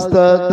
స్వస్థత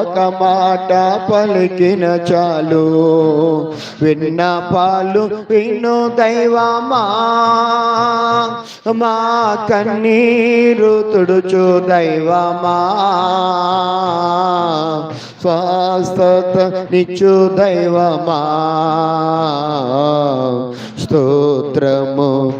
ఒక మాట పలికిన చాలు. విన్న పాలు విను దైవమా? మా కన్నీరు తుడుచు దైవమా? స్వస్థత నిచ్చు దైవమా? స్తోత్రము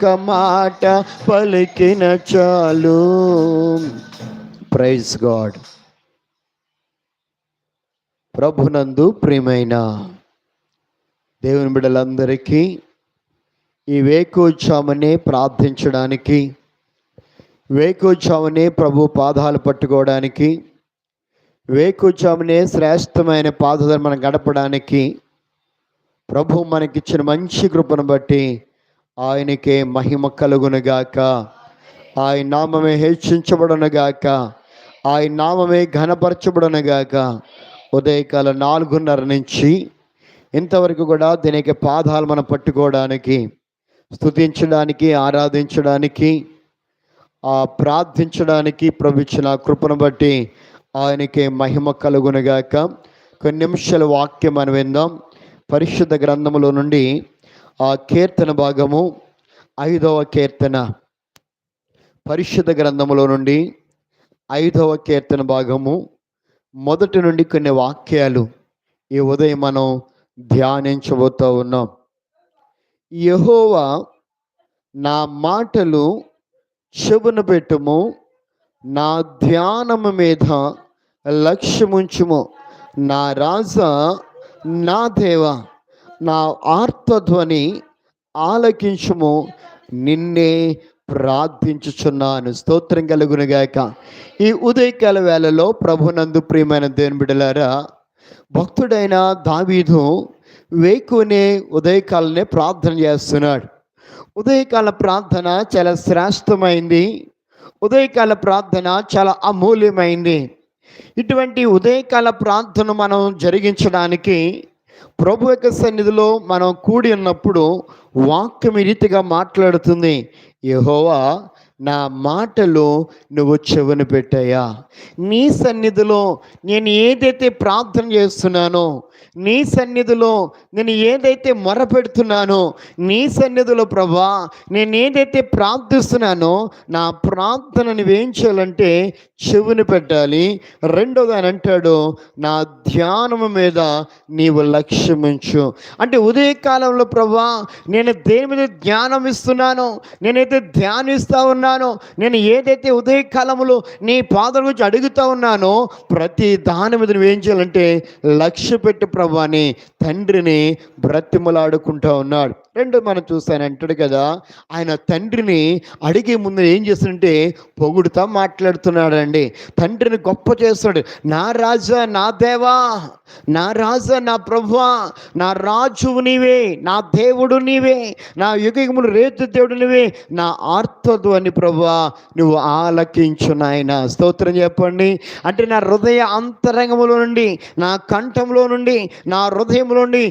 మాట పలికిన చాలు. ప్రైజ్ గాడ్ ప్రభునందు ప్రియమైన దేవుని బిడ్డలందరికీ ఈ వేకోత్సవమనే ప్రార్థించడానికి వేకోత్సవమనే ప్రభు పాదాలు పట్టుకోవడానికి వేకూర్చామనే శ్రేష్టమైన పాదధర్మను గడపడానికి ప్రభు మనకిచ్చిన మంచి కృపను బట్టి ఆయనకే మహిమ కలుగునుగాక ఆయన నామమే హెచ్చించబడనుగాక ఆయన నామమే ఘనపరచబడనుగాక ఉదయకాల నాలుగున్నర నుంచి ఇంతవరకు కూడా దీనికి పాదాలు మనం పట్టుకోవడానికి స్తుతించడానికి ఆరాధించడానికి ఆ ప్రార్థించడానికి ప్రభుత్వ కృపను బట్టి ఆయనకే మహిమ కలుగునుగాక కొన్ని నిమిషాల వాక్యం మనం విందాం. పరిశుద్ధ గ్రంథములో నుండి ఆ కీర్తన భాగము ఐదవ కీర్తన. పరిశుద్ధ గ్రంథములో నుండి ఐదవ కీర్తన భాగము. మొదటి నుండి కొన్ని వాక్యాలు ఈ ఉదయం మనం ధ్యానించబోతూ ఉన్నాం. యహోవా నా మాటలు చెబున పెట్టుము నా ధ్యానము మీద లక్ష్యముంచుము. నా రాజా నా దేవ నా ఆర్తధ్వని ఆలకించుము. నిన్నే ప్రార్థించుచున్నాను. స్తోత్రం కలుగునుగాక ఈ ఉదయకాల వేళలో ప్రభునందు ప్రియమైన దేవుని బిడలారా భక్తుడైన దావీదు వేకునే ఉదయకాలనే ప్రార్థన చేస్తున్నాడు. ఉదయకాల ప్రార్థన చాలా శ్రేష్టమైంది. ఉదయకాల ప్రార్థన చాలా అమూల్యమైంది. ఇటువంటి ఉదయకాల ప్రార్థన మనం జరిగించడానికి ప్రభు యొక్క సన్నిధిలో మనం కూడి ఉన్నప్పుడు వాక్యం ఈ రీతిగా మాట్లాడుతుంది. యహోవా నా మాటలు నువ్వు చెవును పెట్టాయా నీ సన్నిధిలో నేను ఏదైతే ప్రార్థన చేస్తున్నానో నీ సన్నిధిలో నేను ఏదైతే మొరపెడుతున్నానో నీ సన్నిధిలో ప్రభా నేను ఏదైతే ప్రార్థిస్తున్నానో నా ప్రార్థన నువ్వేం చేయాలంటే చెవిని పెట్టాలి. రెండోది అని అంటాడు నా ధ్యానము మీద నీవు లక్ష్యమించు. అంటే ఉదయకాలంలో ప్రభా నేను దేని మీద ధ్యానం ఇస్తున్నానో నేనైతే ధ్యానిస్తూ ఉన్నానో నేను ఏదైతే ఉదయకాలంలో నీ పాదల గురించి అడుగుతా ఉన్నానో ప్రతి దాని మీద నువ్వేం చేయాలంటే లక్ష్య పెట్టి ప్రభా అని తండ్రిని బ్రతిమలాడుకుంటా ఉన్నాడు. రెండు మనం చూస్తాను అంటాడు కదా ఆయన తండ్రిని అడిగే ముందు ఏం చేస్తుంటే పొగుడుతా మాట్లాడుతున్నాడండి. తండ్రిని గొప్ప చేస్తాడు నా రాజా నా దేవా నా రాజా నా ప్రభువా నా రాజువు నీవే నా దేవుడు నీవే నా యుగములు రేతు దేవుడు నీవే నా ఆర్తధ్వని ప్రభువా నువ్వు ఆలకించు నాయన. స్తోత్రం చెప్పండి. అంటే నా హృదయ అంతరంగంలో నుండి నా కంఠంలో నుండి నా హృదయం నుండి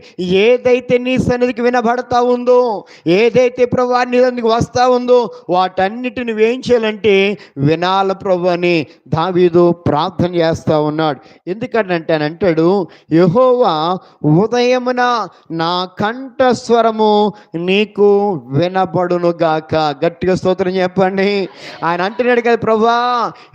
ఏదైతే నీ సన్నిధికి వినబడతా ఉందో ఏదైతే ప్రభా నీ సన్నిధికి వస్తా ఉందో వాటన్నిటిని నువ్వేం చేయాలంటే వినాల ప్రభు అని దావీదు ప్రార్థన చేస్తూ ఉన్నాడు. ఎందుకంటే అంటాడు యహోవా ఉదయమున నా కంఠస్వరము నీకు వినబడును గాక గట్టిగా స్తోత్రం చెప్పండి. ఆయన అంటున్నాడు కదా ప్రభా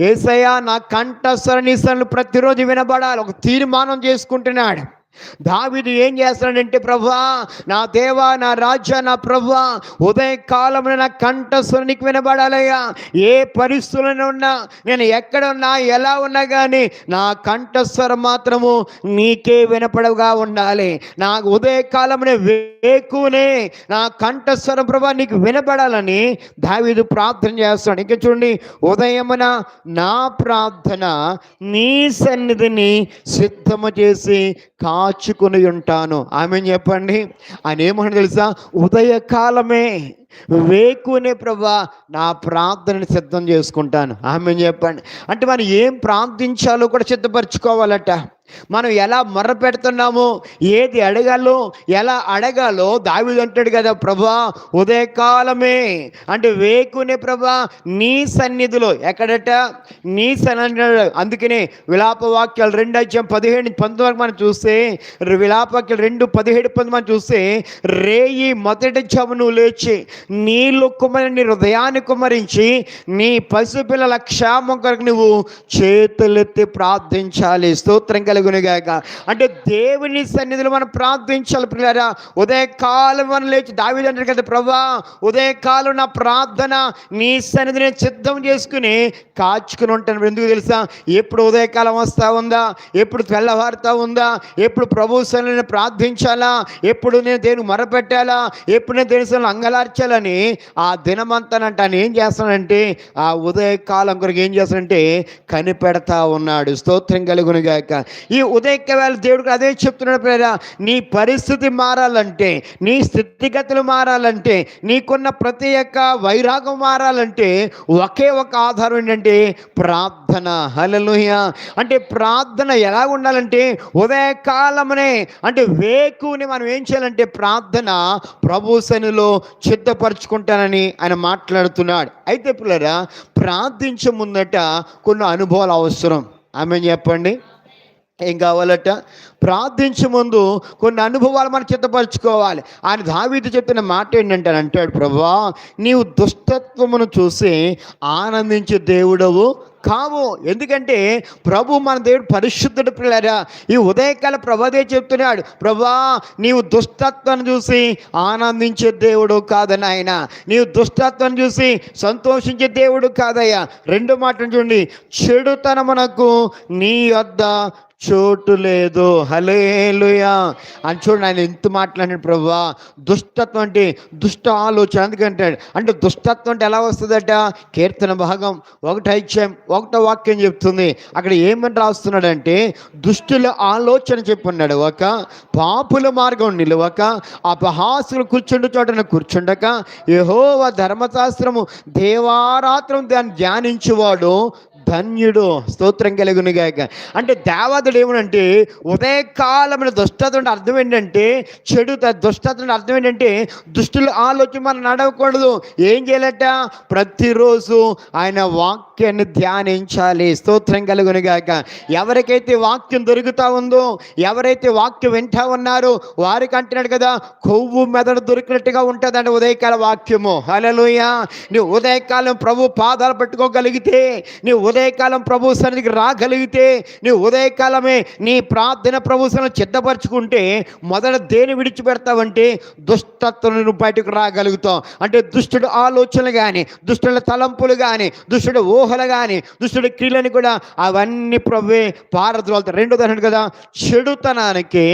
ఏసయ్యా నా కంఠస్వర నీ ప్రతిరోజు వినబడాలి. ఒక తీర్మానం చేసుకుంటున్నాడు. దావిది ఏం చేస్తాడంటే ప్రభా నా దేవా నా రాజా నా ప్రభా ఉదయకాలమున నా కంఠస్వరానికి వినబడాలయ్యా. ఏ పరిస్థితులను ఉన్నా నేను ఎక్కడ ఉన్నా ఎలా ఉన్నా కానీ నా కంఠస్వరం మాత్రము నీకే వినపడగా ఉండాలి. నా ఉదయకాలమున వేకునే నా కంఠస్వరం ప్రభా నీకు వినపడాలని దావీదు ప్రార్థన చేస్తాడు ఇంకా చూడండి ఉదయమున నా ప్రార్థన నీ సన్నిధిని సిద్ధము చేసి కాచుకుని ఉంటాను. ఆమె చెప్పండి? ఆయన ఏమని తెలుసా? ఉదయకాలమే వేకునే ప్రభా నా ప్రార్థనని సిద్ధం చేసుకుంటాను. ఆమె చెప్పండి. అంటే మనం ఏం ప్రార్థించాలో కూడా సిద్ధపరచుకోవాలట. మనం ఎలా మర్ర పెడుతున్నామో ఏది అడగాలో ఎలా అడగాలో దావిది అంటాడు కదా ప్రభా ఉదయకాలమే. అంటే వేకునే ప్రభా నీ సన్నిధిలో. ఎక్కడట? నీ సన్నిధి అందుకనే విలాపవాక్యాలు రెండు అధ్యాయం పదిహేడు పంతొమ్మిది వరకు మనం చూస్తే విలాపవాక్యాలు రెండు పదిహేడు పంతొమ్మిది మనం చూస్తే రేయి మొదటి జము లేచి నీళ్ళు కుమరి నీ హృదయాన్ని కుమరించి నీ పసిపిల్లల క్షేమం కొరకు నువ్వు చేతులెత్తి ప్రార్థించాలి. స్తోత్రం కలుగునిగాక. అంటే దేవుని సన్నిధిలో మనం ప్రార్థించాలి పిల్లరా ఉదయకాలం మనం లేచి దావిది అంటారు కదా ప్రభా ఉదయకాలం నా ప్రార్థన నీ సన్నిధిని సిద్ధం చేసుకుని కాచుకుని ఉంటాను. ఎందుకు తెలుసా? ఎప్పుడు ఉదయకాలం వస్తా ఉందా? ఎప్పుడు తెల్లవారుతా ఉందా? ఎప్పుడు ప్రభు సన్నిధిని ప్రార్థించాలా? ఎప్పుడు నేను దేనికి మొరపెట్టాలా? ఎప్పుడు నేను దేని అంగలార్చాలా? అంగలార్చాలని ఆ దినమంతానంట ఆయన ఏం చేస్తానంటే ఆ ఉదయకాలం కొరకు ఏం చేస్తానంటే కనిపెడతా ఉన్నాడు. స్తోత్రం కలుగునుగాక ఈ ఉదయకాల దేవుడికి అదే చెప్తున్నాడు ప్రేరా నీ పరిస్థితి మారాలంటే నీ స్థితిగతులు మారాలంటే నీకున్న ప్రతి ఒక్క వైరాగం మారాలంటే ఒకే ఒక ఆధారం ఏంటంటే ప్రార్థన. హలలుయ అంటే ప్రార్థన ఎలా ఉండాలంటే ఉదయకాలమనే అంటే వేకుని మనం ఏం చేయాలంటే ప్రార్థన ప్రభు సన్నిలో సిద్ధపరచుకుంటానని ఆయన మాట్లాడుతున్నాడు. అయితే పిల్లరా ప్రార్థించే ముందట కొన్ని అనుభవాలు అవసరం. ఆమె చెప్పండి. ఏం కావాలట? ప్రార్థించే ముందు కొన్ని అనుభవాలు మనం చిత్తపరచుకోవాలి ఆయన దావీదు చెప్పిన మాట ఏంటంటే అని అంటాడు ప్రభా నీవు దుష్టత్వమును చూసి ఆనందించే దేవుడవు కావు. ఎందుకంటే ప్రభు మన దేవుడు పరిశుద్ధుడు పిల్లరా. ఈ ఉదయకాల ప్రభదే చెప్తున్నాడు. ప్రభా నీవు దుష్టత్వాన్ని చూసి ఆనందించే దేవుడు కాదని ఆయన నీవు దుష్టత్వాన్ని చూసి సంతోషించే దేవుడు కాదయ్యా. రెండు మాటలు చూడండి. చెడుతనమునకు నీ వద్ద చోటు లేదు. హలేలుయా అని చూడండి ఆయన ఎంత మాట్లాడాడు ప్రభా. దుష్టత్వం అంటే దుష్ట ఆలోచన. అందుకంటాడు అంటే దుష్టత్వం అంటే ఎలా వస్తుందట? కీర్తన భాగం ఒకటి ఐక్యం ఒకటో వాక్యం చెప్తుంది. అక్కడ ఏమని రాస్తున్నాడంటే దుష్టుల ఆలోచన చెప్పున్నాడు ఒక పాపుల మార్గం నిలవక అపహాసులు కూర్చుండు చోటన కూర్చుండక యహోవ ధర్మశాస్త్రము దేవారాత్రం దాన్ని ధ్యానించేవాడు ధన్యుడు. స్తోత్రం గాక. అంటే దేవతడు ఏమనంటే ఉదయకాలమైన దుష్టత అంటే అర్థం ఏంటంటే చెడు దుష్టత అంటే అర్థం ఏంటంటే దుష్టుల ఆలోచన మనం నడవకూడదు. ఏం చేయాలట? ప్రతిరోజు ఆయన వాక్యాన్ని ధ్యానించాలి. స్తోత్రం కలుగునుగాక ఎవరికైతే వాక్యం దొరుకుతా ఉందో ఎవరైతే వాక్యం వింటా ఉన్నారో వారికి అంటున్నాడు కదా కొవ్వు మెదడు దొరికినట్టుగా ఉంటుందండి ఉదయకాల వాక్యము. అలలోయ నీ ఉదయకాలం ప్రభు పాదాలు పట్టుకోగలిగితే నీ ఉదయకాలం ప్రభు సన్నిధికి రాగలిగితే నీ ఉదయకాలమే నీ ప్రార్థన ప్రభు సన్నిధి సిద్ధపరచుకుంటే మొదట దేని విడిచిపెడతావంటే దుష్టత్వం నువ్వు బయటకు రాగలుగుతావు. అంటే దుష్టుడు ఆలోచనలు కానీ దుష్టుల తలంపులు కానీ దుష్టుడు ఊహలు కానీ దుష్టుడి క్రియలని కూడా అవన్నీ ప్రభువే పారద్రోలుతాయి. రెండో దాని కదా చెడుతనానికి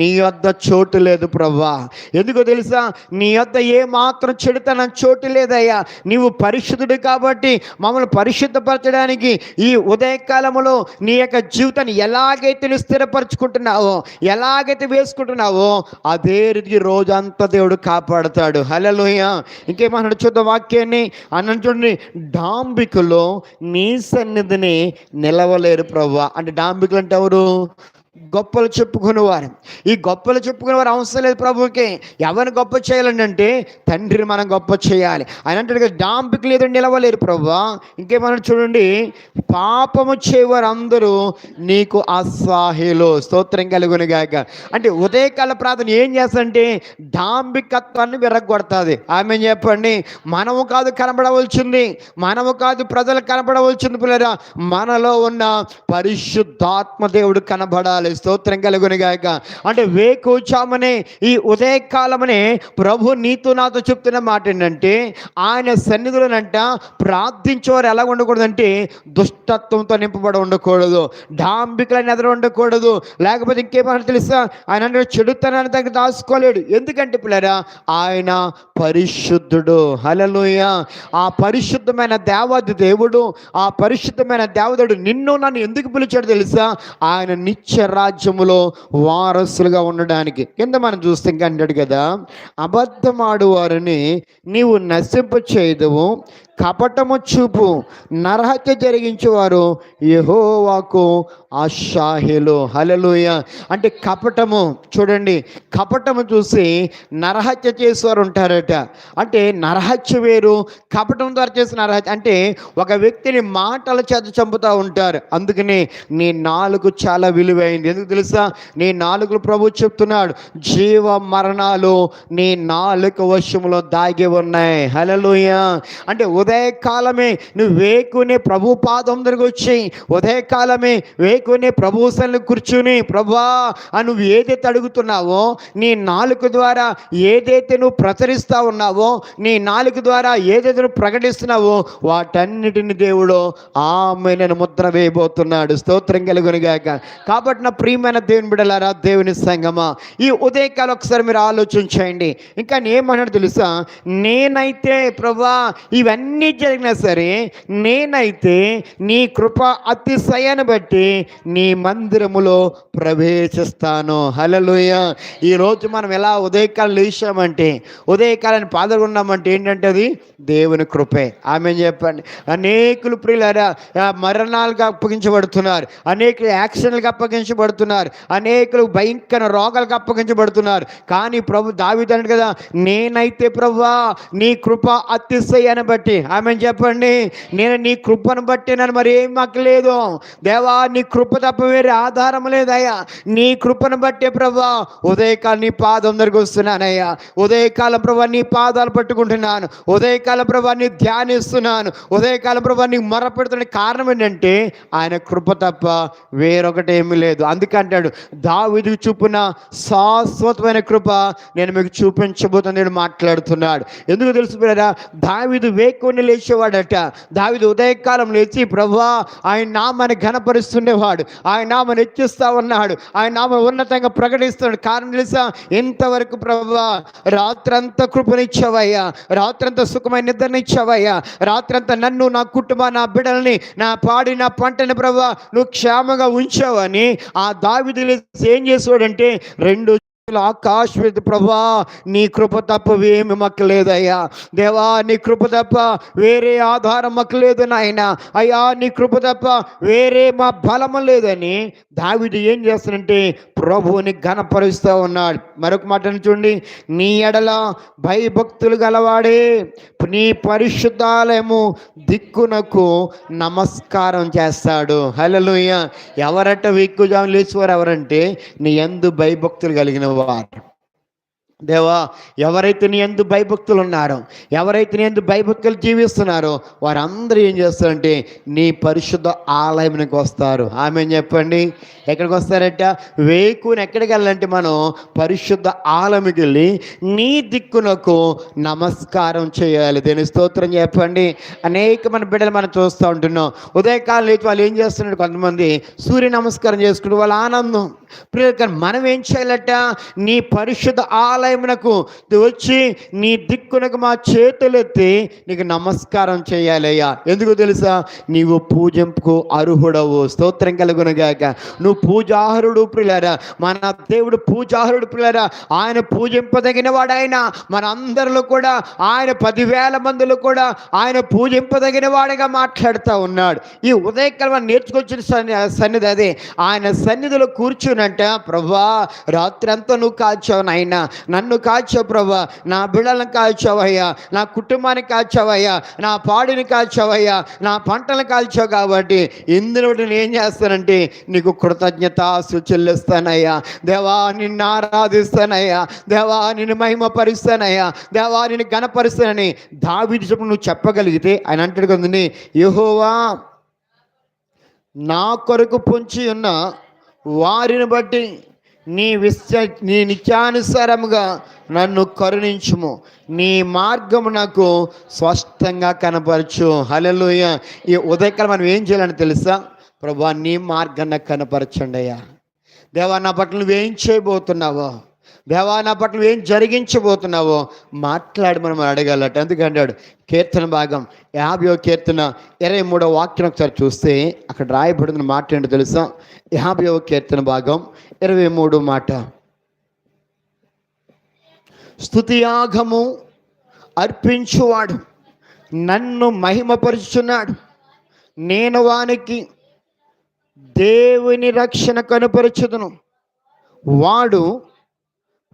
నీ వద్ద చోటు లేదు ప్రవ్వా. ఎందుకో తెలుసా నీ వద్ద ఏ మాత్రం చెడుతనం చోటు లేదయ్యా. నీవు పరిశుద్ధుడు కాబట్టి మమ్మల్ని పరిశుద్ధపరచడానికి ఈ ఉదయకాలములో నీ యొక్క జీవితాన్ని ఎలాగైతే నువ్వు స్థిరపరచుకుంటున్నావో ఎలాగైతే వేసుకుంటున్నావో అదే రీతికి రోజంతా దేవుడు కాపాడుతాడు. హలలోయ ఇంకేమన్నాడు చూద్దాం వాక్యాన్ని? అన్న చూడండి డాంబికులో నీ సన్నిధిని నిలవలేరు ప్రభు అంటే డాంబికులు అంటే ఎవరు? గొప్పలు చెప్పుకునేవారు. ఈ గొప్పలు చెప్పుకునేవారు అవసరం లేదు ప్రభువుకి. ఎవరిని గొప్ప చేయాలండి అంటే తండ్రిని మనం గొప్ప చేయాలి. ఆయన అంటే కదా డాంపిక లేదు నిలవలేరు ప్రభు. ఇంకేమన్నా చూడండి పాపము చేయవారు అందరూ నీకు అస్వాహిలో స్తోత్రం కలుగుని గాక. అంటే ఉదయకాల ప్రార్థన ఏం చేస్తుందంటే డాంబికత్వాన్ని విరగొడుతుంది. ఆమె చెప్పండి మనము కాదు కనబడవలసింది. మనము కాదు ప్రజలు కనబడవలసింది పిల్లరా. మనలో ఉన్న పరిశుద్ధాత్మ దేవుడు కనబడాలి. స్తోత్రం కలుగుని గాక. అంటే వేకూచామనే ఈ ఉదయకాలమనే ప్రభు నీతో నాతో చెప్తున్న మాట ఏంటంటే ఆయన సన్నిధులనంట ప్రార్థించేవారు ఎలా ఉండకూడదంటే దుష్టత్వంతో నింపబడి ఉండకూడదు డాంబికలను ఎదురు ఉండకూడదు. లేకపోతే ఇంకేమన్నా తెలుసా? ఆయన అంటే చెడుతనాన్ని దగ్గర దాచుకోలేడు. ఎందుకంటే పిల్లరా ఆయన పరిశుద్ధుడు. హలలోయ ఆ పరిశుద్ధమైన దేవాది దేవుడు ఆ పరిశుద్ధమైన దేవదుడు నిన్ను నన్ను ఎందుకు పిలిచాడు తెలుసా? ఆయన నిత్య రాజ్యములో వారసులుగా ఉండడానికి. కింద మనం చూస్తే ఇంకా అంటాడు కదా అబద్ధమాడు వారిని నీవు నశింప చేయదువు కపటము చూపు నరహత్య జరిగించేవారు యహోవాకు అషాహిలు హలలుయ అంటే కపటము చూడండి కపటము చూసి నరహత్య చేసేవారు ఉంటారట అంటే నరహత్య వేరు కపటం ద్వారా చేసిన నరహత్య. అంటే ఒక వ్యక్తిని మాటల చేత చంపుతూ ఉంటారు. అందుకని నీ నాలుగు చాలా విలువైంది. ఎందుకు తెలుసా? నీ నాలుగు ప్రభు చెప్తున్నాడు జీవ మరణాలు నీ నాలుగు వశములో దాగి ఉన్నాయి. హలలుయ అంటే ఉదయకాలమే నువ్వు వేకునే ప్రభు పాదం దగ్గరకు వచ్చి ఉదయకాలమే వేకునే ప్రభు సన్నిధిలో కూర్చుని ప్రభా అని నువ్వు ఏదైతే అడుగుతున్నావో నీ నాలుక ద్వారా ఏదైతే నువ్వు ప్రచరిస్తా ఉన్నావో నీ నాలుక ద్వారా ఏదైతే నువ్వు ప్రకటిస్తున్నావో వాటన్నిటిని దేవుడు ఆమె నేను ముద్ర వేయబోతున్నాడు. స్తోత్రం కలుగునుగాక కాబట్టి నా ప్రియమైన దేవుని బిడలారా దేవుని సంగమా ఈ ఉదయకాలం ఒకసారి మీరు ఆలోచించండి ఇంకా నేనేమన్నాడు తెలుసా? నేనైతే ప్రభా ఇవన్నీ జరిగినా సరే నేనైతే నీ కృప అతిశయాన్ని బట్టి నీ మందిరములో ప్రవేశిస్తాను. హలలుయ ఈరోజు మనం ఎలా ఉదయకాలం లేచామంటే ఉదయకాలాన్ని పాల్గొన్నామంటే ఏంటంటే అది దేవుని కృపే. ఆమె చెప్పండి? అనేకులు ప్రియులారా మరణాలుగా అప్పగించబడుతున్నారు. అనేకులు యాక్సిడెంట్లకు అప్పగించబడుతున్నారు. అనేకులు భయంకర రోగాలకు అప్పగించబడుతున్నారు. కానీ ప్రభు దావిదండి కదా నేనైతే ప్రభా నీ కృప అతిశయాన్ని బట్టి ఆమె చెప్పండి. నేను నీ కృపను బట్టి నన్ను మరి ఏం మాకు లేదు. దేవా నీ కృప తప్ప వేరే ఆధారం లేదయ్యా. నీ కృపను బట్టే ప్రభా ఉదయకాలం నీ పాదం దగ్గరకు వస్తున్నానయ్యా ఉదయకాలం ప్రభా నీ పాదాలు పట్టుకుంటున్నాను. ఉదయకాలం ప్రభా నీ ధ్యానిస్తున్నాను. ఉదయకాలం ప్రభా నీకు మొరపెడుతున్న కారణం ఏంటంటే ఆయన కృప తప్ప వేరొకటి ఏమీ లేదు. అందుకంటాడు దావిదు చూపున శాశ్వతమైన కృప నేను మీకు చూపించబోతుంది మాట్లాడుతున్నాడు. ఎందుకు తెలుసు దావిదు వేకుని లేచేవాడట. దావిది ఉదయకాలం లేచి ప్రభా ఆయన నామాన్ని ఘనపరుస్తుండేవాడు. ఆయన నామను హెచ్చిస్తా ఉన్నాడు. ఆయన నామ ఉన్నతంగా ప్రకటిస్తున్నాడు. కారణం తెలుసా? ఇంతవరకు ప్రభా రాత్రంతా కృపనిచ్చావయ్యా. రాత్రంతా సుఖమైన నిద్రనిచ్చావయ్యా. రాత్రంతా నన్ను నా కుటుంబ నా బిడ్డల్ని నా పాడి నా పంటని ప్రభా నువ్వు క్షేమంగా ఉంచావని ఆ దావిది ఏం చేసాడంటే రెండు ఆకాశ ప్రభా నీ కృప తప్ప ఏమి మాకు లేదయ్యా. దేవా నీ కృప తప్ప వేరే ఆధారం మాకు లేదు నాయన. అయ్యా నీ కృప తప్ప వేరే మా బలము లేదని దావిడు ఏం చేస్తానంటే ప్రభువుని ఘనపరుస్తూ ఉన్నాడు. మరొక మాటను చూడండి. నీ ఎడల భయభక్తులు గలవాడే నీ పరిశుద్ధాలయము దిక్కునకు నమస్కారం చేస్తాడు. హలలుయ ఎవరట విక్కుజాములు లేచేవారు ఎవరంటే నీ ఎందు భయభక్తులు కలిగిన వారు దేవా ఎవరైతే నీ ఎందు భయభక్తులు ఉన్నారో ఎవరైతే నీ ఎందు భయభక్తులు జీవిస్తున్నారో వారందరూ ఏం చేస్తారంటే నీ పరిశుద్ధ ఆలయంకి వస్తారు. ఆమె చెప్పండి. ఎక్కడికి వస్తారట? వేకుని ఎక్కడికి వెళ్ళాలంటే మనం పరిశుద్ధ ఆలయంకి వెళ్ళి నీ దిక్కునకు నమస్కారం చేయాలి. దేని స్తోత్రం చెప్పండి. అనేక మన బిడ్డలు మనం చూస్తూ ఉంటున్నాం. ఉదయకాలం లేచి వాళ్ళు ఏం చేస్తున్నారు? కొంతమంది సూర్య నమస్కారం చేసుకుంటూ వాళ్ళ ఆనందం. ప్రియ కానీ మనం ఏం చేయాలట? నీ పరిశుద్ధ ఆలయం ఆలయమునకు వచ్చి నీ దిక్కునకు మా చేతులెత్తి నీకు నమస్కారం చేయాలయ్యా. ఎందుకు తెలుసా? నీవు పూజింపుకు అర్హుడవు. స్తోత్రం కలుగునగాక. నువ్వు పూజాహరుడు ప్రియులారా. మన దేవుడు పూజాహరుడు ప్రియులారా. ఆయన పూజింపదగిన వాడాయన మన అందరిలో కూడా ఆయన పదివేల మందిలో కూడా ఆయన పూజింపదగిన వాడిగా మాట్లాడుతూ ఉన్నాడు. ఈ ఉదయకాలం నేర్చుకొచ్చిన సన్ని సన్నిధి అదే. ఆయన సన్నిధిలో కూర్చునంట ప్రభా రాత్రి అంతా నువ్వు కాచావు నాయన. నన్ను కాచావు ప్రభా. నా బిడ్డలను కాల్చావయ్యా. నా కుటుంబాన్ని కాల్చవయ్యా. నా పాడిని కాల్చవయ్యా. నా పంటను కాల్చావు కాబట్టి ఇందులో నేను ఏం చేస్తానంటే నీకు కృతజ్ఞత చెల్లిస్తానయ్యా. దేవా నిన్ను ఆరాధిస్తానయ్యా. దేవా నిన్ను మహిమపరుస్తానయ్యా. దేవా నిన్ను గణపరుస్తానని దావిది చెప్పు నువ్వు చెప్పగలిగితే ఆయన అంటాడు కదండి యహోవా నా కొరకు పొంచి ఉన్న వారిని బట్టి నీ విశ్వ నీ నిత్యానుసారముగా నన్ను కరుణించుము. నీ మార్గము నాకు స్పష్టంగా కనపరచు. హల్లెలూయ. ఈ ఉదయకాలం మనం ఏం చేయాలని తెలుసా? ప్రభా నీ మార్గం నాకు కనపరచండి అయ్యా. దేవా నా పట్ల నువ్వేం చేయబోతున్నావో? దేవా నా పట్ల నువ్వేం జరిగించబోతున్నావో? మాట్లాడి మనం అడగాలట. ఎందుకంటాడు కీర్తన భాగం యాభై కీర్తన ఇరవై మూడో వాక్యం ఒకసారి చూస్తే అక్కడ రాయబడిన మాట ఏంటో తెలుసా? యాభై కీర్తన భాగం ఇరవై మూడు మాట. స్థుతియాగము అర్పించువాడు నన్ను మహిమపరుచున్నాడు. నేను వానికి దేవుని రక్షణ కనుపరచుదును. వాడు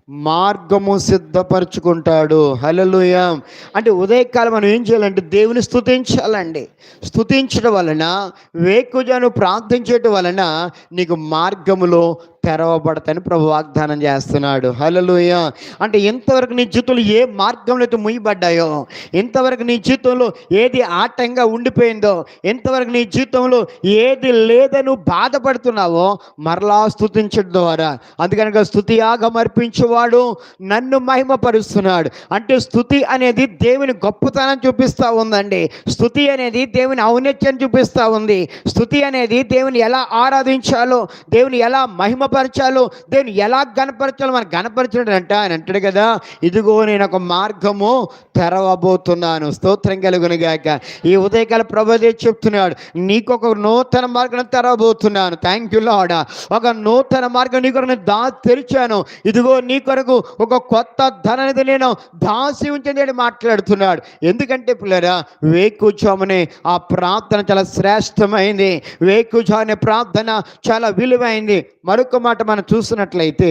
మార్గము సిద్ధపరచుకుంటాడు. హలలుయ అంటే ఉదయకాలం మనం ఏం చేయాలంటే దేవుని స్థుతించాలండి స్థుతించడం వలన వేకుజను ప్రార్థించడం వలన నీకు మార్గములో తెరవబడతాయని ప్రభు వాగ్దానం చేస్తున్నాడు. హలలుయ అంటే ఇంతవరకు నీ జీవితంలో ఏ మార్గంలో అయితే ముయ్యబడ్డాయో ఇంతవరకు నీ జీవితంలో ఏది ఆటంగా ఉండిపోయిందో ఇంతవరకు నీ జీవితంలో ఏది లేదని బాధపడుతున్నావో మరలా స్థుతించడం ద్వారా. అందుకనగా స్థుతి యాగం అర్పించేవాడు నన్ను మహిమపరుస్తున్నాడు. అంటే స్థుతి అనేది దేవుని గొప్పతనం చూపిస్తూ ఉందండి. స్థుతి అనేది దేవుని ఔన్నత్యం చూపిస్తూ ఉంది. స్థుతి అనేది దేవుని ఎలా ఆరాధించాలో దేవుని ఎలా మహిమ మహిమపరచాలో దేని ఎలా గనపరచాలో మనం గణపరచడం అంట ఆయన అంటాడు కదా ఇదిగో నేను ఒక మార్గము తెరవబోతున్నాను. స్తోత్రం కలుగునుగాక ఈ ఉదయకాల ప్రభుదే చెప్తున్నాడు నీకు ఒక నూతన మార్గం తెరవబోతున్నాను. థ్యాంక్ యూ లాడా ఒక నూతన మార్గం నీ కొరకు నేను దా తెరిచాను. ఇదిగో నీ కొరకు ఒక కొత్త ధననిధి నేను దాసి ఉంచింది మాట్లాడుతున్నాడు. ఎందుకంటే పిల్లరా వేకుజామునే ఆ ప్రార్థన చాలా శ్రేష్టమైంది. వేకుజా అనే ప్రార్థన చాలా విలువైంది. మరొక మాట మనం చూసినట్లయితే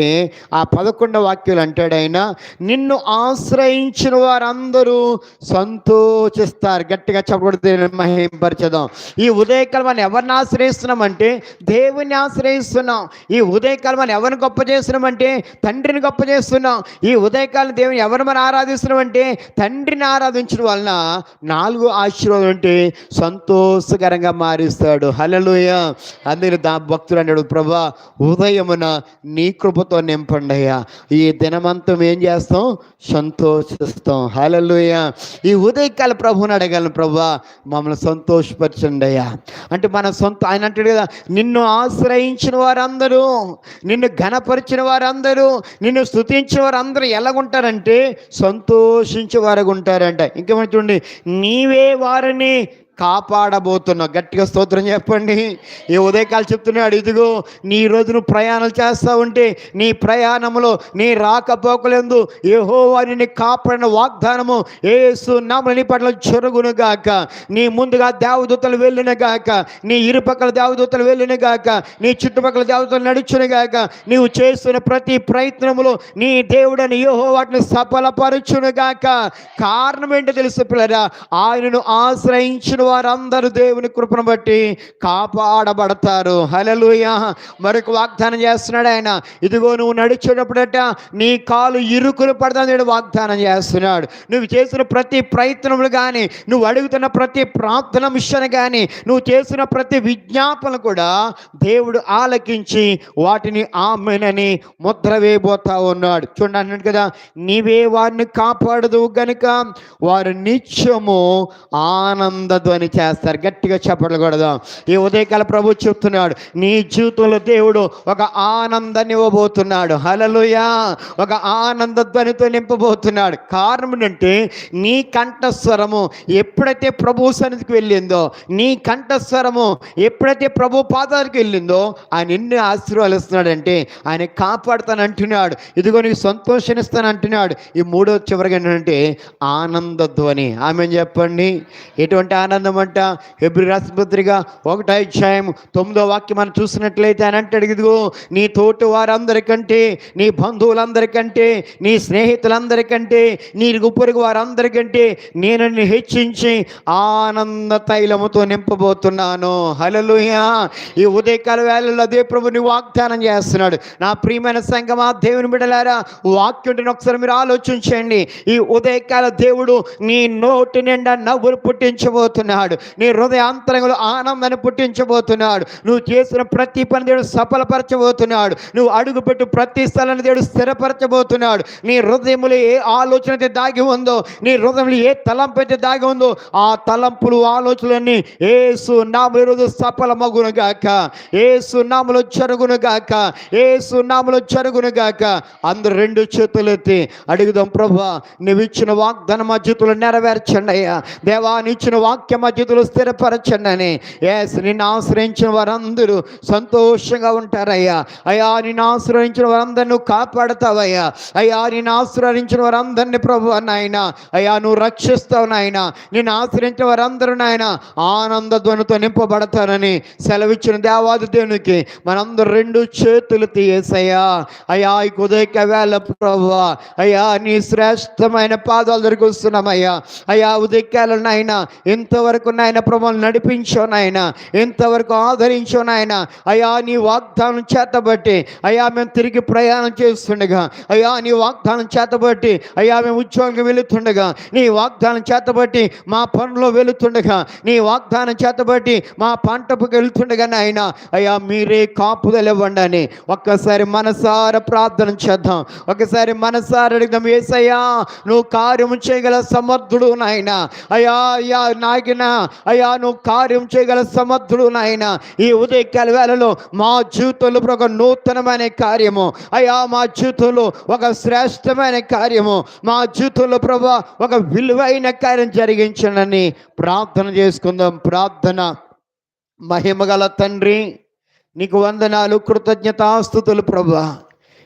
ఆ పదకొండవ వాక్యాలు అంటాడు ఆయన నిన్ను ఆశ్రయించిన వారందరూ సంతోషిస్తారు. గట్టిగా చెప్పకూడదు మహింపరచదాం. ఈ ఉదయకాలం మనం ఎవరిని ఆశ్రయిస్తున్నామంటే దేవుని ఆశ్రయిస్తున్నాం. ఈ ఉదయకాలం మనం ఎవరిని గొప్ప చేస్తున్నామంటే తండ్రిని గొప్ప చేస్తున్నాం. ఈ ఉదయకాలం దేవుని ఎవరు మనం ఆరాధిస్తున్నామంటే తండ్రిని ఆరాధించడం వలన నాలుగు ఆశీర్వాదం అంటే సంతోషకరంగా మారుస్తాడు. హలలుయ అందుకని దా భక్తుడు అన్నాడు ప్రభా ఉదయం నిత్యమున నీ కృపతో నింపండి అయ్యా ఈ దినమంతం ఏం చేస్తాం? సంతోషిస్తాం. హలలుయ ఈ ఉదయకాల ప్రభుని అడగలను ప్రభా మమ్మల్ని సంతోషపరచండి అయ్యా అంటే మన సొంత ఆయన అంటాడు కదా నిన్ను ఆశ్రయించిన వారందరూ నిన్ను ఘనపరిచిన వారందరూ నిన్ను స్తుతించిన వారందరూ ఎలాగుంటారంటే సంతోషించే వారుగా ఉంటారంట. ఇంకా చూడండి నీవే వారిని కాపాడబోతున్నావు గట్టిగా స్తోత్రం చెప్పండి. ఈ ఉదయకాలు చెప్తున్నాడు ఇదిగో నీ రోజు నువ్వు ప్రయాణాలు చేస్తూ ఉంటే నీ ప్రయాణంలో నీ రాకపోకలందు ఏహో వారిని కాపాడిన వాగ్దానము ఏసు నామని పట్ల చెరుగును గాక. నీ ముందుగా దేవదూతలు వెళ్ళిన గాక. నీ ఇరుపక్కల దేవదూతలు వెళ్ళిన గాక. నీ చుట్టుపక్కల దేవతలు నడుచును గాక. నీవు చేస్తున్న ప్రతి ప్రయత్నములో నీ దేవుడని ఏహో వాటిని సఫలపరచును గాక. కారణం ఏంటో తెలుసు పిల్లరా? ఆయనను ఆశ్రయించిన వారందరూ దేవుని కృపను బట్టి కాపాడబడతారు. హలలుయ మరొక వాగ్దానం చేస్తున్నాడు ఆయన. ఇదిగో నువ్వు నడిచేటప్పుడట నీ కాలు ఇరుకులు పడతాను వాగ్దానం చేస్తున్నాడు. నువ్వు చేసిన ప్రతి ప్రయత్నములు కానీ నువ్వు అడుగుతున్న ప్రతి ప్రార్థన విషయాన్ని కానీ నువ్వు చేసిన ప్రతి విజ్ఞాపన కూడా దేవుడు ఆలకించి వాటిని ఆమెనని ముద్ర వేయబోతా ఉన్నాడు. చూడండి కదా నీవే వారిని కాపాడదు గనుక వారు నిత్యము ఆనంద ధ్వని చేస్తారు. గట్టిగా చెప్పట్లు ఈ ఉదయకాల ప్రభు చెప్తున్నాడు నీ జీవితంలో దేవుడు ఒక ఆనందాన్ని ఇవ్వబోతున్నాడు హలలుయా ఒక ఆనంద ధ్వనితో నింపబోతున్నాడు. కారణం ఏంటంటే నీ కంఠస్వరము ఎప్పుడైతే ప్రభు సన్నిధికి వెళ్ళిందో నీ కంఠస్వరము ఎప్పుడైతే ప్రభు పాదాలకు వెళ్ళిందో ఆయన ఎన్ని ఆశీర్వాదిస్తున్నాడంటే ఆయన కాపాడుతాను అంటున్నాడు ఇదిగో నీకు సంతోషాన్నిస్తాను అంటున్నాడు ఈ మూడో చివరిగా ఏంటంటే ఆనంద ధ్వని. ఆమె చెప్పండి? ఎటువంటి ఆనందం అంట ఎబ్రి రాష్ట్రపత్రిక ఒకటో అధ్యాయం తొమ్మిదో వాక్యం మనం చూసినట్లయితే అని అంటాడు ఇదిగో నీ తోటి వారందరికంటే నీ బంధువులందరికంటే నీ స్నేహితులందరికంటే నీ గుప్పరికి వారందరికంటే నేను హెచ్చించి ఆనంద తైలముతో నింపబోతున్నాను. హలలుయా ఈ ఉదయకాల వేళల్లో అదే ప్రభుని వాగ్దానం చేస్తున్నాడు. నా ప్రియమైన సంగమా దేవుని బిడలారా వాక్యుడిని ఒకసారి మీరు ఆలోచించండి. ఈ ఉదయకాల దేవుడు నీ నోటి నిండా నవ్వులు పుట్టించబోతున్నాడు. నీ హృదయాంతరంగంలో ఆనందాన్ని పుట్టించబోతున్నాడు. నువ్వు చేసిన ప్రతి పని దేవుడు సఫలపరచబోతున్నాడు. నువ్వు అడుగుపెట్టు ప్రతి స్థలాన్ని దేవుడు స్థిరపరచబోతున్నాడు. నీ హృదయములు ఏ ఆలోచన అయితే దాగి ఉందో నీ హృదయంలో ఏ తలంపు అయితే దాగి ఉందో ఆ తలంపులు ఆలోచనలన్నీ ఏసు నామ ఈరోజు సఫలమగును గాక ఏసు నామలో జరుగును గాక ఏసు నామలో జరుగును గాక అందరు రెండు చేతులెత్తి అడుగుదాం ప్రభా నువ్వు ఇచ్చిన వాగ్దాన మధ్యతులు నెరవేర్చండి అయ్యా. దేవా నీ ఇచ్చిన మధ్యలో స్థిరపరచండి అని ఎస్ నిన్ను ఆశ్రయించిన వారందరూ సంతోషంగా ఉంటారయ్యా. అయ్యా నిన్ను ఆశ్రయించిన వారందరిని నువ్వు కాపాడతావయ్యా. అయ్యా నిన్ను ఆశ్రయించిన వారందరినీ ప్రభు నాయన. అయ్యా నువ్వు రక్షిస్తావు నాయన. నిన్ను ఆశ్రయించిన వారందరూ నాయన ఆనంద ధ్వనితో నింపబడతానని సెలవిచ్చిన దేవాది దేవునికి మనందరూ రెండు చేతులు తీయేసయ్యా అయ్యా ఈ కుదయక వేళ ప్రభు అయ్యా నీ శ్రేష్టమైన పాదాలు దగ్గరికి వస్తున్నామయ్యా. అయ్యా ఉదయకాల ఇంతవరకు ఇంతవరకు నాయన ప్రభావం నడిపించో నాయన ఇంతవరకు ఆదరించో నాయన అయ్యా నీ వాగ్దానం చేతబట్టి అయ్యా మేము తిరిగి ప్రయాణం చేస్తుండగా అయ్యా నీ వాగ్దానం చేతబట్టి అయ్యా మేము ఉద్యోగం వెళుతుండగా నీ వాగ్దానం చేతబట్టి మా పనులు వెళుతుండగా నీ వాగ్దానం చేతబట్టి మా పంటకు వెళ్తుండగా నాయన అయ్యా మీరే కాపుదలివ్వండి అని ఒక్కసారి మనసార ప్రార్థన చేద్దాం. ఒకసారి మనసారి అడుగుదాం ఏసయ్యా నువ్వు కార్యము చేయగల సమర్థుడు నాయన. అయ్యా అయ్యా నాయన అయ్యా నువ్వు కార్యం చేయగల సమర్థుడు నాయన. ఈ ఉదయకాల వేళలో మా జీవితంలో ఒక నూతనమైన కార్యము. అయ్యా మా జీవితంలో ఒక శ్రేష్టమైన కార్యము. మా జీవితంలో ప్రభా ఒక విలువైన కార్యం జరిగించనని ప్రార్థన చేసుకుందాం. ప్రార్థన. మహిమగల తండ్రి నీకు వందనాలు కృతజ్ఞతాస్తుతులు ప్రభా.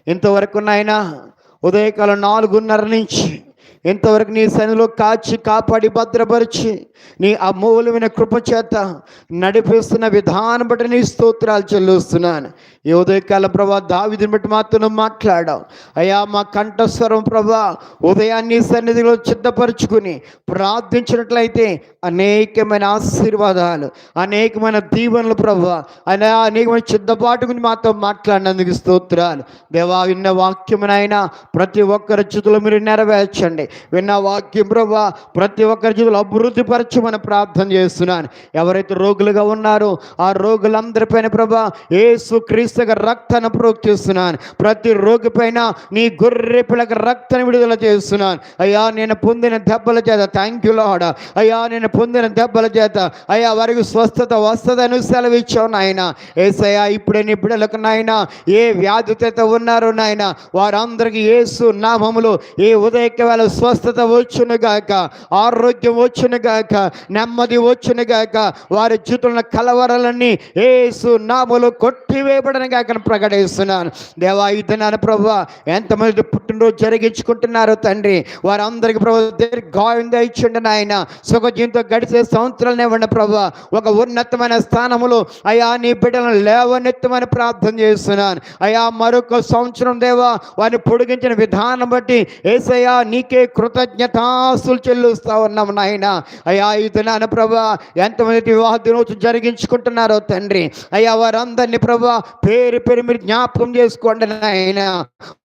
ఇంతవరకు నాయన ఉదయకాలం నాలుగున్నర నుంచి ఇంతవరకు నీ సన్నిలో కాచి కాపాడి భద్రపరిచి నీ అమూల్యమైన కృప చేత నడిపిస్తున్న విధానం బట్టి నీ స్తోత్రాలు చెల్లిస్తున్నాను. ఈ ఉదయకాల ప్రభా దావిదిని బట్టి మాత్రం మాట్లాడాం. అయ్యా మా కంఠస్వరం ప్రభా ఉదయాన్ని సన్నిధిలో సిద్ధపరుచుకుని ప్రార్థించినట్లయితే అనేకమైన ఆశీర్వాదాలు అనేకమైన దీవెనలు ప్రభా అనే అనేకమైన సిద్ధపాటుకుని మాతో మాట్లాడినందుకు స్తోత్రాలు. దేవా విన్న వాక్యమునైనా ప్రతి ఒక్కరి చేతులు మీరు నెరవేర్చండి. విన్న వాక్యం ప్రభా ప్రతి ఒక్కరి చేతులు అభివృద్ధి పరచమని ప్రార్థన చేస్తున్నాను. ఎవరైతే రోగులుగా ఉన్నారో ఆ రోగులందరిపైన ప్రభా ఏసు క్రీస్తుగా రక్తాన్ని ప్రోక్తిస్తున్నాను ప్రతి రోగి పైన నీ గొర్రె పిల్లకి రక్తాన్ని విడుదల చేస్తున్నాను. అయ్యా నేను పొందిన దెబ్బల చేత థ్యాంక్ యూ లాడ్ అయ్యా నేను పొందిన దెబ్బల చేత అయ్యా వారికి స్వస్థత వస్తుందని సెలవిచ్చావు నాయన. ఏసయ్యా ఇప్పుడే నీ బిడ్డలకు నాయన ఏ వ్యాధితో ఉన్నారో నాయన వారందరికీ ఏసు నామములు ఈ ఉదయక వేళ స్వస్థత వచ్చును గాక ఆరోగ్యం వచ్చును గాక నెమ్మది వచ్చును గాక వారి జీవితంలో కలవరాలన్నీ ఏసు నామలు కొట్టివేయబడిన గాక ప్రకటిస్తున్నాను. దేవా ప్రభు ఎంతమంది పుట్టినరోజు జరిగించుకుంటున్నారు తండ్రి వారందరికీ ప్రభు దీర్ఘాయుంద ఇచ్చిండి నాయన. సుఖజీవితో గడిచే సంవత్సరాలు ఇవ్వండి ప్రభు. ఒక ఉన్నతమైన స్థానములో అయా నీ బిడ్డలను లేవనెత్తమని ప్రార్థన చేస్తున్నాను. అయా మరొక సంవత్సరం దేవా వారిని పొడిగించిన విధానం బట్టి ఏసయ్యా నీకే కృతజ్ఞతాసులు చెల్లిస్తా ఉన్నాం నాయన. అయా ఈ దినాన ప్రభా ఎంతమంది వివాహ దినోత్సవం జరిగించుకుంటున్నారో తండ్రి. అయ్యా వారందరినీ ప్రభా పేరు పేరు మీరు జ్ఞాపకం చేసుకోండి నాయన.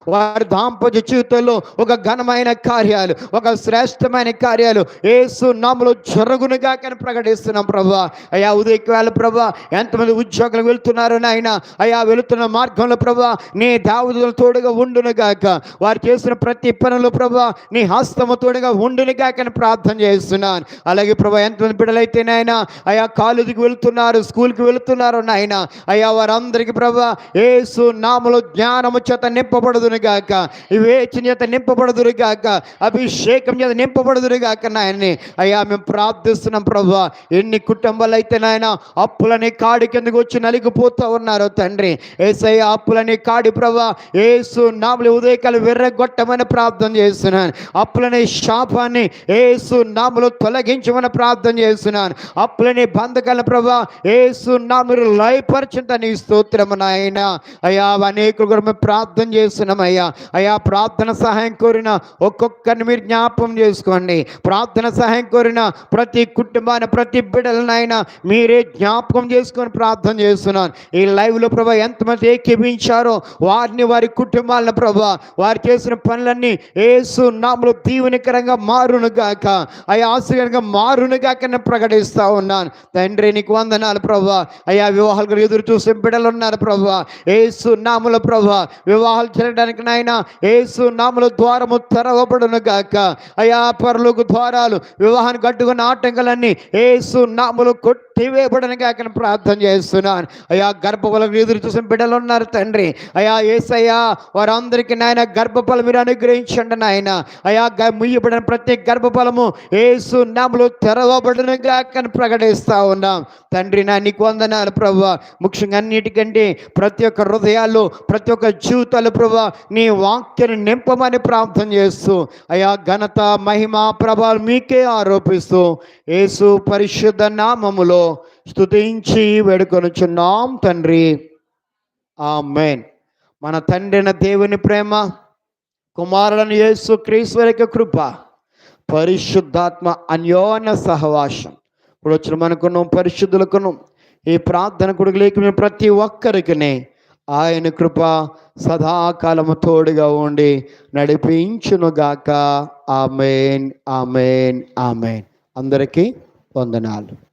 వారి దాంపత్య జీవితంలో ఒక ఘనమైన కార్యాలు ఒక శ్రేష్టమైన కార్యాలు ఏసు నామలో జరుగునుగా కానీ ప్రకటిస్తున్నాం ప్రభా. అయ్యా ఉదయకాల ప్రభా ఎంతమంది ఉద్యోగులు వెళ్తున్నారు నాయన? అయ్యా వెళుతున్న మార్గంలో ప్రభా నీ దావుదుల తోడుగా ఉండును గాక వారు చేసిన ప్రతి పనులు ప్రభా నీ హస్తము తోడుగా ఉండును గాక అని ప్రార్థన చేస్తున్నాను. అలాగే ప్రభా ఎంతమంది బిడ్డలైతే నాయన అయా కాలేజీకి వెళ్తున్నారు స్కూల్కి వెళ్తున్నారు నాయన? అయ్యా వారందరికీ ప్రభా ఏసు నామలో జ్ఞానము చేత నింపబడదును గాక. వివేచన చేత నింపబడుదురు గాక. అభిషేకం చేత నింపబడుదురు గాక నాయన్ని. అయ్యా మేము ప్రార్థిస్తున్నాం ప్రభా ఎన్ని కుటుంబాలు అయితే నాయన అప్పులని కాడి కిందకు వచ్చి నలిగిపోతూ ఉన్నారు తండ్రి. ఏసై అప్పులని కాడి ప్రభా ఏసు నాములు ఉదయకాలు విర్రగొట్టమని ప్రార్థన చేస్తున్నాను. అప్పులని శాపాన్ని ఏసు నాములు తొలగించమని ప్రార్థన చేస్తున్నాను. అప్పులని బంధకాల ప్రభా ఏసు నామలు లయపరచుంట నీ స్తోత్రము నాయన. అయ్యా అనేకులు కూడా మేము ప్రార్థన చేస్తున్నాం అయ్యా. ప్రార్థన సహాయం కోరిన ఒక్కొక్కరిని మీరు జ్ఞాపం చేసుకోండి. ప్రార్థన సహాయం కోరిన ప్రతి కుటుంబాన్ని ప్రతి బిడ్డలనైనా మీరే జ్ఞాపకం చేసుకొని ప్రార్థన చేస్తున్నాను ఈ లైవ్లో ప్రభా ఎంతమంది ఏకీపించారో వారిని వారి కుటుంబాలను ప్రభా వారు చేసిన పనులన్నీ ఏసు నామలు దీవెనకరంగా మారును గాక. అయ్యా ఆశ్చర్యంగా మారును గాక నేను ప్రకటిస్తా ఉన్నాను. తండ్రి నీకు వందనాలు ప్రభా. అయ్యా వివాహాలు ఎదురు చూసే బిడ్డలు ఉన్నారు ప్రభా. ఏసు నాముల ప్రభా. వివాహాలు చేయడానికి నాయన ఏసు నాముల ద్వారము తెరవబడును గాక. అయ్యా పరులకు ద్వారాలు వివాహాన్ని కట్టుకున్న ఆటంకాలన్నీ ఏసు నాములు కొట్టివేయబడని గాక ప్రార్థన చేస్తున్నాను. అయ్యా గర్భఫలకు ఎదురు చూసిన బిడ్డలు ఉన్నారు తండ్రి. అయ్యా ఏసయ్యా వారందరికీ నాయన గర్భఫలం మీరు అనుగ్రహించండి నాయన. అయా గ- ముయ్యబడిన ప్రతి గర్భఫలము ఏసు నాములు తెరవబడిన గాక ప్రకటిస్తా ఉన్నాం. తండ్రి నా నీకు వందనాలు ప్రభు. ముఖ్యంగా అన్నిటికంటే ప్రతి ఒక్క హృదయాలు ప్రతి ఒక్క జీవితాలు ప్రభా నీ వాక్యను నింపమని ప్రార్థన చేస్తూ అయా ఘనత మహిమ ప్రభావం మీకే ఆరోపిస్తూ యేసు పరిశుద్ధ నామములో స్తుతించి వేడుకొనుచున్నాం తండ్రి. ఆ మెయిన్ మన తండ్రిన దేవుని ప్రేమ కుమారులను యేసు క్రీశ్వరిక కృప పరిశుద్ధాత్మ అన్యోన్య సహవాసం. ఇప్పుడు వచ్చిన మనకును పరిశుద్ధులకును ఈ ప్రార్థన కొడుకులేకి మేము ప్రతి ఒక్కరికినే ఆయన కృప సదాకాలము తోడుగా ఉండి నడిపించునుగాక. Amen amen amen. అందరికీ వందనాలు.